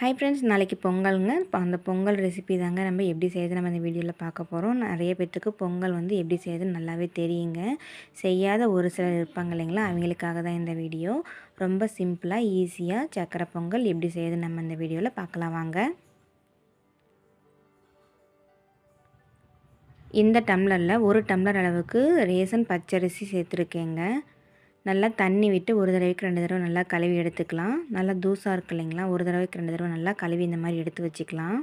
Hi friends நாளைக்கு பொங்கலுங்க. இப்போ அந்த பொங்கல் ரெசிபி தாங்க நம்ம எப்படி செய்யுது நம்ம இந்த வீடியோவில் பார்க்க போகிறோம் நிறைய பேர்த்துக்கு பொங்கல் வந்து எப்படி செய்யுதுன்னு நல்லாவே தெரியுங்க. செய்யாத ஒரு சிலர் இருப்பாங்க இல்லைங்களா? அவங்களுக்காக தான் இந்த வீடியோ ரொம்ப சிம்பிளாக ஈஸியாக சக்கரை பொங்கல் எப்படி செய்யுது நம்ம இந்த வீடியோவில் பார்க்கலாம் வாங்க. இந்த டம்ளரில் ஒரு டம்ளர் அளவுக்கு ரேசன் பச்சரிசி சேர்த்துருக்கேங்க. நல்லா தண்ணி விட்டு ஒரு தடவைக்கு ரெண்டு தடவை நல்லா கழுவி எடுத்துக்கலாம். நல்லா தூசாக இருக்கு இல்லைங்களா? ஒரு தடவைக்கு ரெண்டு தடவை நல்லா கழுவி இந்த மாதிரி எடுத்து வச்சுக்கலாம்.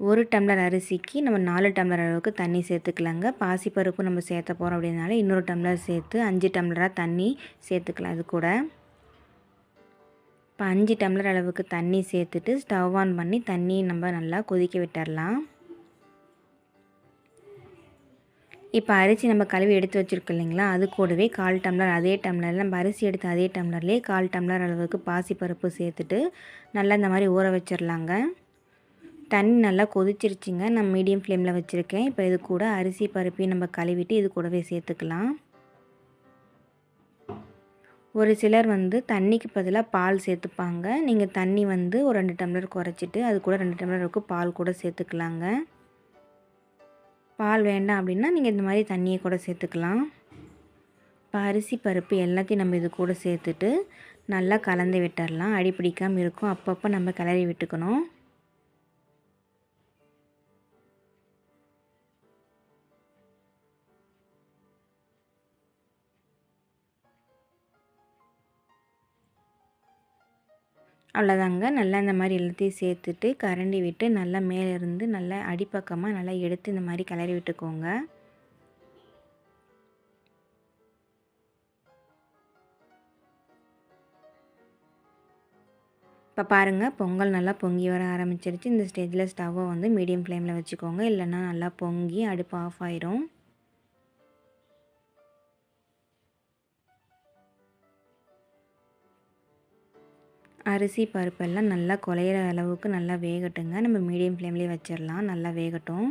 ஒரு டம்ளர் அரிசிக்கு நம்ம நாலு டம்ளர் அளவுக்கு தண்ணி சேர்த்துக்கலாங்க. பாசிப்பருப்பு நம்ம சேர்த்த போகிறோம் அப்படின்னால இன்னொரு டம்ளர் சேர்த்து அஞ்சு டம்ளராக தண்ணி சேர்த்துக்கலாம் அது கூட. இப்போ அஞ்சு டம்ளர் அளவுக்கு தண்ணி சேர்த்துட்டு ஸ்டவ் ஆன் பண்ணி தண்ணி நம்ம நல்லா கொதிக்க விட்டுடலாம் இப்போ அரிசி நம்ம கழுவி எடுத்து வச்சுருக்கோம் இல்லைங்களா? அது கூடவே கால் டம்ளர் அதே டம்ளரில் நம்ம அரிசி எடுத்து அதே டம்ளர்லேயே கால் டம்ளர் அளவுக்கு பாசிப்பருப்பு சேர்த்துட்டு நல்லா இந்த மாதிரி ஊற வச்சிடலாங்க தண்ணி நல்லா கொதிச்சிருச்சுங்க. நான் மீடியம் ஃப்ளேமில் வச்சுருக்கேன். இப்போ இது கூட அரிசி பருப்பையும் நம்ம கழுவிட்டு இது கூடவே சேர்த்துக்கலாம். ஒரு சிலர் வந்து தண்ணிக்கு பதிலாக பால் சேர்த்துப்பாங்க. நீங்கள் தண்ணி வந்து ஒரு ரெண்டு டம்ளர் குறைச்சிட்டு அது கூட ரெண்டு டம்ளருக்கு பால் கூட சேர்த்துக்கலாங்க. பால் வேண்டாம் அப்படின்னா நீங்கள் இந்த மாதிரி தண்ணியை கூட சேர்த்துக்கலாம். இப்போ அரிசி பருப்பு எல்லாத்தையும் நம்ம இது கூட சேர்த்துட்டு நல்லா கலந்து விட்டுடலாம் அடி பிடிக்காமல் இருக்கும். அப்பப்போ நம்ம கிளறி விட்டுக்கணும். அவ்வளோதாங்க. நல்லா இந்த மாதிரி எல்லாத்தையும் சேர்த்துட்டு கரண்டி விட்டு நல்லா மேலேருந்து நல்லா அடிப்பக்கமாக நல்லா எடுத்து இந்த மாதிரி கிளறி விட்டுக்கோங்க. இப்போ பாருங்கள் பொங்கல் நல்லா பொங்கி வர ஆரம்பிச்சிருச்சு. இந்த ஸ்டேஜில் ஸ்டவ்வை வந்து மீடியம் ஃப்ளேமில் வச்சுக்கோங்க. இல்லைன்னா நல்லா பொங்கி அடுப்பு ஆஃப் ஆயிரும். அரிசி பருப்பெல்லாம் நல்லா குலையிற அளவுக்கு நல்லா வேகட்டுங்க. நம்ம மீடியம் ஃப்ளேம்லேயே வச்சிடலாம் நல்லா வேகட்டும்.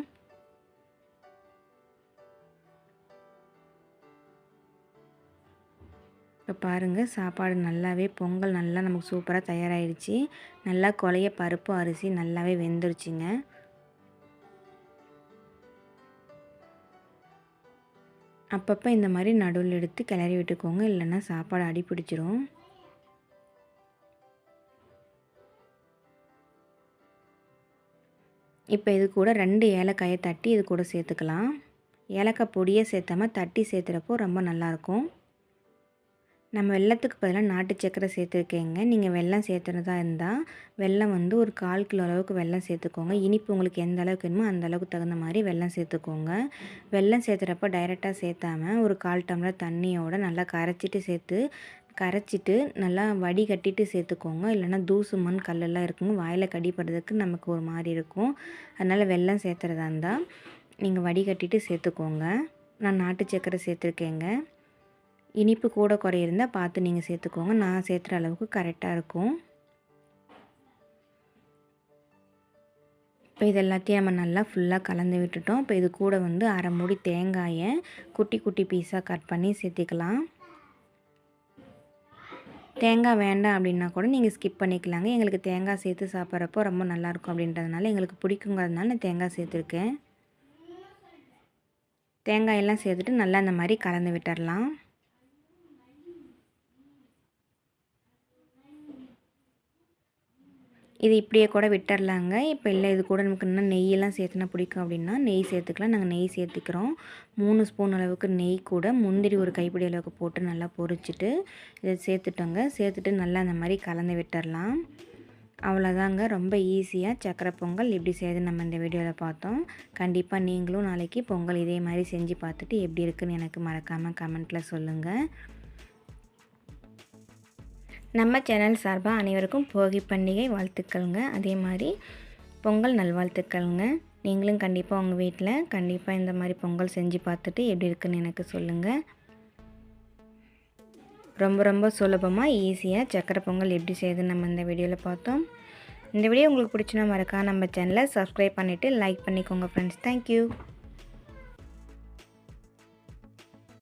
இப்போ பாருங்கள் சாப்பாடு நல்லாவே பொங்கல் நல்லா நமக்கு சூப்பராக தயாராகிடுச்சு நல்லா குலைய பருப்பு அரிசி நல்லாவே வெந்துருச்சுங்க. அப்பப்போ இந்த மாதிரி நடுவில் எடுத்து கிளறி விட்டுக்கோங்க. இல்லைன்னா சாப்பாடு அடி பிடிச்சிரும் இப்போ இது கூட ரெண்டு ஏலக்காயை தட்டி இது கூட சேர்த்துக்கலாம். ஏலக்காய் பொடியை சேர்த்தாமல் தட்டி சேர்த்துறப்போ ரொம்ப நல்லாயிருக்கும். நம்ம வெள்ளத்துக்கு பதிலாக நாட்டு சக்கரை சேர்த்துருக்கேங்க. நீங்கள் வெள்ளம் சேர்த்துறதா இருந்தால் வெள்ளம் வந்து ஒரு கால் கிலோ அளவுக்கு வெள்ளம் சேர்த்துக்கோங்க. இனிப்பு உங்களுக்கு எந்த அளவுக்கு வேணுமோ அந்த அளவுக்கு தகுந்த மாதிரி வெள்ளம் சேர்த்துக்கோங்க. வெள்ளம் சேர்த்துறப்போ டைரெக்டாக சேர்த்தாமல் ஒரு கால் டம்ளர் தண்ணியோடு நல்லா கரைச்சிட்டு சேர்த்து கரைச்சிட்டு நல்லா வடிகட்டிட்டு சேர்த்துக்கோங்க. இல்லைன்னா தூசு மண் கல்லெல்லாம் இருக்குங்க வாயில் கடிப்படுறதுக்கு நமக்கு ஒரு மாதிரி இருக்கும். அதனால் வெள்ளம் சேர்த்துறதா இருந்தால் நீங்கள் வடிகட்டிட்டு சேர்த்துக்கோங்க. நான் நாட்டு சக்கரை சேர்த்துருக்கேங்க. இனிப்பு கூட குறையிருந்தால் பார்த்து நீங்கள் சேர்த்துக்கோங்க. நான் சேர்த்துற அளவுக்கு கரெக்டாக இருக்கும். இப்போ இது எல்லாத்தையும் நம்ம நல்லா ஃபுல்லாக கலந்து விட்டுட்டோம். இப்போ இது கூட வந்து அரை மூடி தேங்காயை குட்டி குட்டி பீஸாக கட் பண்ணி சேர்த்துக்கலாம். தேங்காய் வேண்டாம் அப்படின்னா கூட நீங்கள் ஸ்கிப் பண்ணிக்கலாங்க. எங்களுக்கு தேங்காய் சேர்த்து சாப்பிட்றப்போ ரொம்ப நல்லாயிருக்கும் அப்படின்றதுனால எங்களுக்கு பிடிக்குங்கிறதுனால நான் தேங்காய் சேர்த்துருக்கேன். தேங்காயெல்லாம் சேர்த்துட்டு நல்லா இந்த மாதிரி கலந்து விட்டுடலாம் இது இப்படியே கூட விட்டுடலாங்க இப்போ இல்லை இது கூட நமக்கு இன்னும் நெய்யெல்லாம் சேர்த்துனா பிடிக்கும் அப்படின்னா நெய் சேர்த்துக்கலாம். நாங்கள் நெய் சேர்த்துக்கிறோம். மூணு ஸ்பூன் அளவுக்கு நெய் கூட முந்திரி ஒரு கைப்பிடி அளவுக்கு போட்டு நல்லா பொரிச்சிட்டு இதை சேர்த்துட்டோங்க. சேர்த்துட்டு நல்லா அந்த மாதிரி கலந்து விட்டுடலாம் அவ்வளோதாங்க. ரொம்ப ஈஸியாக சக்கரை பொங்கல் எப்படி செய்து நம்ம இந்த வீடியோவில் பார்த்தோம். கண்டிப்பாக நீங்களும் நாளைக்கு பொங்கல் இதே மாதிரி செஞ்சு பார்த்துட்டு எப்படி இருக்குன்னு எனக்கு மறக்காமல் கமெண்ட்டில் சொல்லுங்கள் நம்ம சேனல் சார்பாக அனைவருக்கும் போகி பண்டிகை வாழ்த்துக்கள்ங்க. அதே மாதிரி பொங்கல் நல்வாழ்த்துக்கள்ங்க. நீங்களும் கண்டிப்பாக உங்கள் வீட்டில் கண்டிப்பாக இந்த மாதிரி பொங்கல் செஞ்சு பார்த்துட்டு எப்படி இருக்குன்னு எனக்கு சொல்லுங்கள் ரொம்ப ரொம்ப சுலபமாக ஈஸியாக சக்கரை பொங்கல் எப்படி செய்யுதுன்னு நம்ம இந்த வீடியோவில் பார்த்தோம். இந்த வீடியோ உங்களுக்கு பிடிச்சினா மறக்கா நம்ம சேனலை சப்ஸ்கிரைப் பண்ணிவிட்டு லைக் பண்ணிக்கோங்க ஃப்ரெண்ட்ஸ் தேங்க்யூ